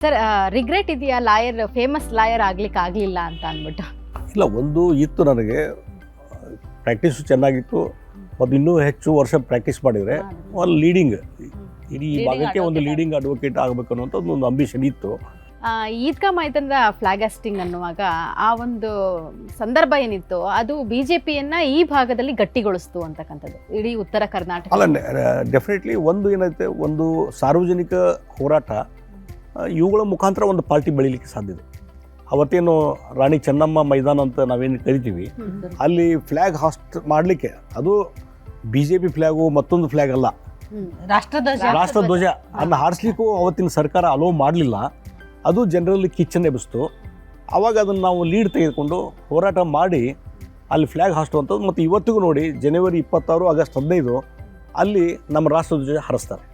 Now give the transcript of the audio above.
Sir regret ಇದೆಯಾ? Lawyer famous lawyer ಆಗ್ಲಿಕ್ಕೆ ಆಗಲಿಲ್ಲ ಅಂತ ಅಂದ್ಬಿಟ್ಟು. ಇಲ್ಲ ಒಂದು ಇತ್ತು ನನಗೆ. ಪ್ರಾಕ್ಟೀಸ್ ಚೆನ್ನಾಗಿತ್ತು. ಮತ್ತು ಇನ್ನೂ ಹೆಚ್ಚು ವರ್ಷ ಪ್ರಾಕ್ಟೀಸ್ ಮಾಡಿದರೆ ಒಂದು ಲೀಡಿಂಗ್ ಇಡೀ ಭಾಗಕ್ಕೆ ಒಂದು ಲೀಡಿಂಗ್ ಅಡ್ವೊಕೇಟ್ ಆಗಬೇಕು ಅನ್ನೋಂಥದ್ದು ಒಂದು ಅಂಬಿಷನ್ ಇತ್ತು. ಆ, ಈದ್ಗಾ ಮೈದಾನದ ಫ್ಲಾಗ್ ಹಾಸ್ಟಿಂಗ್ ಅನ್ನುವಾಗ ಆ ಒಂದು ಸಂದರ್ಭ ಏನಿತ್ತು? ಅದು ಬಿಜೆಪಿಯನ್ನ ಈ ಭಾಗದಲ್ಲಿ ಗಟ್ಟಿಗೊಳಿಸ್ತು ಅಂತಕ್ಕಂಥದ್ದು. ಇಡೀ ಉತ್ತರ ಕರ್ನಾಟಕ. ಅಲ್ಲ ಡೆಫಿನೆಟ್ಲಿ ಒಂದು ಏನೈತೆ ಒಂದು ಸಾರ್ವಜನಿಕ ಹೋರಾಟ ಇವುಗಳ ಮುಖಾಂತರ ಒಂದು ಪಾರ್ಟಿ ಬೆಳೀಲಿಕ್ಕೆ ಸಾಧ್ಯ ಇದೆ. ಅವತ್ತೇನು ರಾಣಿ ಚೆನ್ನಮ್ಮ ಮೈದಾನ ಅಂತ ನಾವೇನು ಕರಿತೀವಿ ಅಲ್ಲಿ ಫ್ಲ್ಯಾಗ್ ಹಾಸ್ಟ್ ಮಾಡಲಿಕ್ಕೆ ಅದು ಬಿ ಜೆ ಪಿ ಫ್ಲ್ಯಾಗು ಮತ್ತೊಂದು ಫ್ಲ್ಯಾಗ್ ಅಲ್ಲ. ರಾಷ್ಟ್ರಧ್ವಜ ರಾಷ್ಟ್ರಧ್ವಜ ಅನ್ನು ಹಾರಿಸ್ಲಿಕ್ಕೂ ಅವತ್ತಿನ ಸರ್ಕಾರ ಅಲೋ ಮಾಡಲಿಲ್ಲ. ಅದು ಜನರಲ್ಲಿ ಕಿಚ್ಚನ್ ಎಬ್ಬಿಸ್ತು. ಆವಾಗ ಅದನ್ನು ನಾವು ಲೀಡ್ ತೆಗೆದುಕೊಂಡು ಹೋರಾಟ ಮಾಡಿ ಅಲ್ಲಿ ಫ್ಲ್ಯಾಗ್ ಹಾಸ್ಟುವಂಥದ್ದು ಮತ್ತು ಇವತ್ತಿಗೂ ನೋಡಿ ಜನವರಿ ಇಪ್ಪತ್ತಾರು ಆಗಸ್ಟ್ ಹದಿನೈದು ಅಲ್ಲಿ ನಮ್ಮ ರಾಷ್ಟ್ರಧ್ವಜ ಹಾರಿಸ್ತಾರೆ.